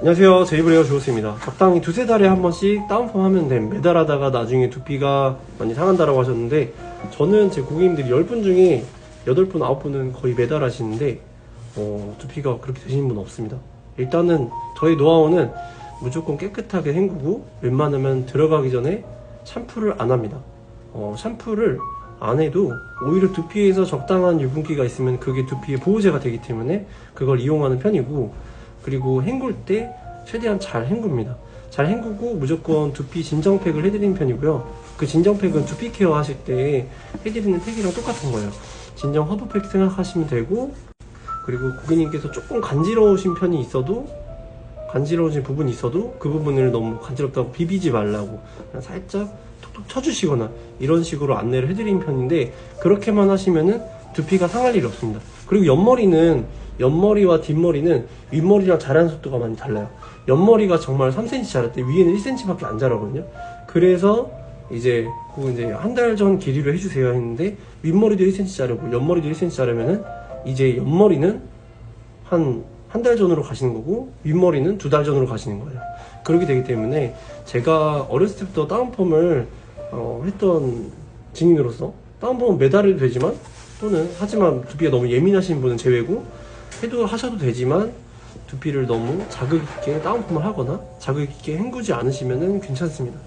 안녕하세요. 제이브레어 조우스입니다. 적당히 두세 달에 한 번씩 다운펌 하면 됨. 매달 하다가 나중에 두피가 많이 상한다라고 하셨는데, 저는 제 고객님들이 10분 중에 8분, 9분은 거의 매달 하시는데, 어, 두피가 그렇게 되시는 분 없습니다. 일단은 저희 노하우는 무조건 깨끗하게 헹구고, 웬만하면 들어가기 전에 샴푸를 안 합니다. 어, 샴푸를 안 해도 오히려 두피에서 적당한 유분기가 있으면 그게 두피의 보호제가 되기 때문에 그걸 이용하는 편이고 그리고 헹굴 때 최대한 잘 헹굽니다. 잘 헹구고 무조건 두피 진정팩을 해드리는 편이고요. 그 진정팩은 두피 케어 하실 때 해드리는 팩이랑 똑같은 거예요. 진정 허브팩 생각하시면 되고 그리고 고객님께서 조금 간지러우신 편이 있어도 간지러우신 부분이 있어도 그 부분을 너무 간지럽다고 비비지 말라고 살짝 톡톡 쳐주시거나 이런 식으로 안내를 해드리는 편인데 그렇게만 하시면은 두피가 상할 일이 없습니다. 그리고 옆머리는 옆머리와 뒷머리는 윗머리랑 자라는 속도가 많이 달라요. 옆머리가 정말 3cm 자랄 때 위에는 1cm밖에 안 자라거든요. 그래서 이제 그 이제 한 달 전 길이로 해주세요 했는데 윗머리도 1cm 자르고 옆머리도 1cm 자르면은 이제 옆머리는 한 한 달 전으로 가시는 거고 윗머리는 두 달 전으로 가시는 거예요. 그렇게 되기 때문에 제가 어렸을 때부터 다운펌을 어, 했던 증인으로서 다운펌은 매달 해도 되지만 또는 하지만 두피가 너무 예민하신 분은 제외고 해도 하셔도 되지만 두피를 너무 자극 있게 다운펌을 하거나 자극 있게 헹구지 않으시면 괜찮습니다.